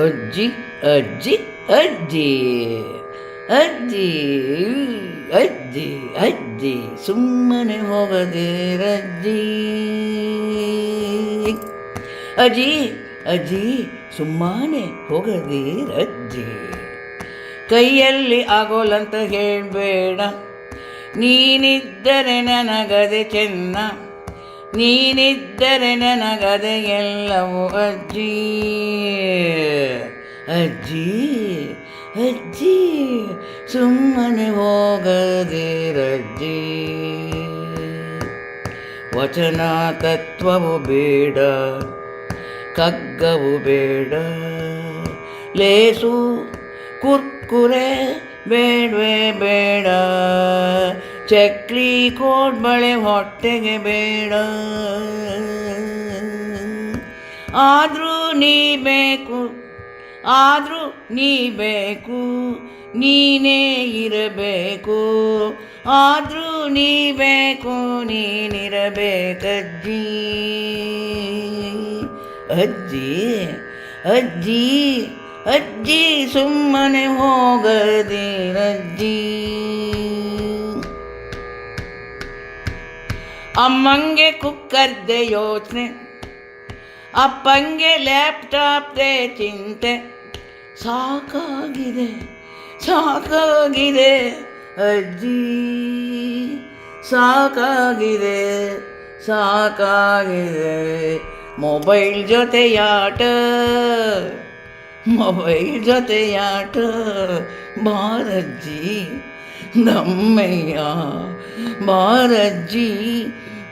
ಅಜ್ಜಿ ಅಜ್ಜಿ ಅಜ್ಜಿ ಅಜ್ಜಿ ಅಜ್ಜಿ ಅಜ್ಜಿ, ಸುಮ್ಮನೆ ಹೋಗದಿರಜ್ಜಿ ಅಜ್ಜಿ ಅಜ್ಜಿ, ಸುಮ್ಮನೆ ಹೋಗದಿರಜ್ಜಿ ಕೈಯಲ್ಲಿ ಆಗೋಲಂತ ಹೇಳಬೇಡ. ನೀನಿದ್ದರೆ ನನಗದೆ ಚೆನ್ನ. ನೀನಿದ್ದರೆ ನನಗದೆ ಎಲ್ಲವೂ ಅಜ್ಜಿ ಅಜ್ಜಿ ಅಜ್ಜಿ ಸುಮ್ಮನೆ ಹೋಗದಿರಜ್ಜಿ ವಚನ ತತ್ವವು ಬೇಡ ಕಗ್ಗವು ಬೇಡ ಲೇಸು ಕುರ್ಕುರೆ ಬೇಡವೇ ಬೇಡ ಚಕ್ಲಿ ಕೋಡ್ಬಳೆ ಹೊಟ್ಟೆಗೆ ಬೇಡ. ಆದರೂ ನೀ ಬೇಕು, ಆದರೂ ನೀ ಬೇಕು, ನೀನೇ ಇರಬೇಕು. ಆದರೂ ನೀ ಬೇಕು, ನೀನಿರಬೇಕಜ್ಜಿ. ಅಜ್ಜಿ ಅಜ್ಜಿ ಅಜ್ಜಿ ಸುಮ್ಮನೆ ಹೋಗದಿರಜ್ಜಿ ಅಮ್ಮಂಗೆ ಕುಕ್ಕರ್ದೆ ಯೋಚನೆ ಅಪ್ಪಂಗೆ ಲ್ಯಾಪ್ಟಾಪ್ದೆ ಚಿಂತೆ ಸಾಕಾಗಿದೆ ಸಾಕಾಗಿದೆ ಅಜ್ಜಿ ಸಾಕಾಗಿದೆ ಸಾಕಾಗಿದೆ ಮೊಬೈಲ್ ಜೊತೆಯಾಟ ಮೊಬೈಲ್ ಜೊತೆಯಾಟ ಬಾರಜ್ಜಿ ದಮ್ಮಯ್ಯ ಬಾರಜ್ಜಿ,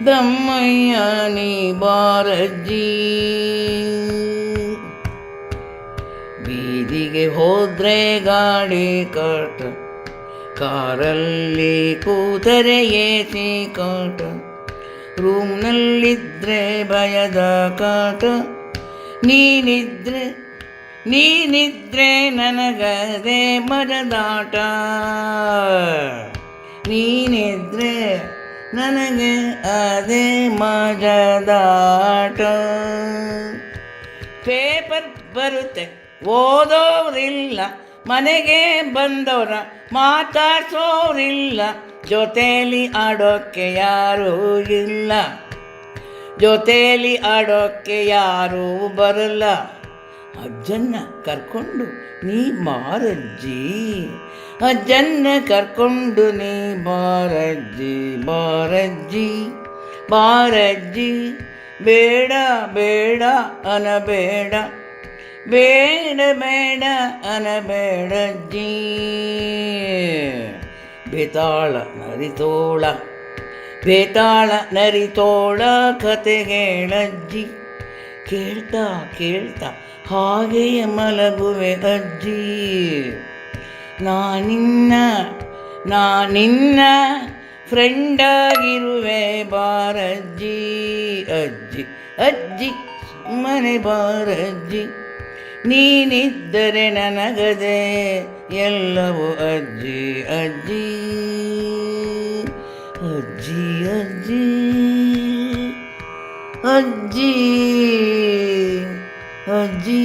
ದಮ್ಮಯ್ಯ, ನೀ ಬಾರಜ್ಜಿ. ಬೀದಿಗೆ ಹೋದ್ರೆ ಗಾಡಿ ಕಾಟ, ಕಾರಲ್ಲಿ ಕೂತರೆ ಏತಿ ಕಾಟ ರೂಮ್ನಲ್ಲಿದ್ದರೆ ಭಯದ ಕಾಟ, ನೀನಿದ್ರೆ ನೀನಿದ್ರೆ ನನಗದೆ ಮರದಾಟ. ನೀನಿದ್ರೆ ನನಗೆ ಅದೇ ಮಜದಾಟ ಪೇಪರ್ ಬರುತ್ತೆ, ಓದೋರಿಲ್ಲ, ಮನೆಗೆ ಬಂದವರ ಮಾತಾಡ್ಸೋರಿಲ್ಲ, ಜೊತೇಲಿ ಆಡೋಕ್ಕೆ ಯಾರೂ ಇಲ್ಲ. ಜೊತೇಲಿ ಆಡೋಕ್ಕೆ ಯಾರೂ ಬರಲ್ಲ. ಅಜ್ಜನ್ನ ಕರ್ಕೊಂಡು ನೀ ಬಾರಜ್ಜಿ. ಅಜ್ಜನ್ನ ಕರ್ಕೊಂಡು ನೀ ಬಾರಜ್ಜಿ ಬಾರಜ್ಜಿ ಬಾರಜ್ಜಿ. ಬೇಡ ಬೇಡ, ಅನಬೇಡ. ಬೇಡ ಬೇಡ, ಅನಬೇಡಜ್ಜಿ. ಬೇತಾಳ ನರಿತೋಳ ಬೇತಾಳ ನರಿತೋಳ ಕತೆ ಹೇಳಜ್ಜಿ. ಕೇಳ್ತಾ ಕೇಳ್ತಾ ಹಾಗೆಯೇ ಮಲಗುವೆ ಅಜ್ಜಿ. ನಾನಿನ್ನ ನಾನಿನ್ನ ಫ್ರೆಂಡಾಗಿರುವೆ ಬಾರಜ್ಜಿ. ಅಜ್ಜಿ ಅಜ್ಜಿ ಮನೆ ಬಾರಜ್ಜಿ. ನೀನಿದ್ದರೆ ನನಗದೆ ಎಲ್ಲವೂ ಅಜ್ಜಿ ಅಜ್ಜಿ. ಅಜ್ಜಿ ಅಜ್ಜಿ. ಅಜ್ಜಿ ಅಜ್ಜಿ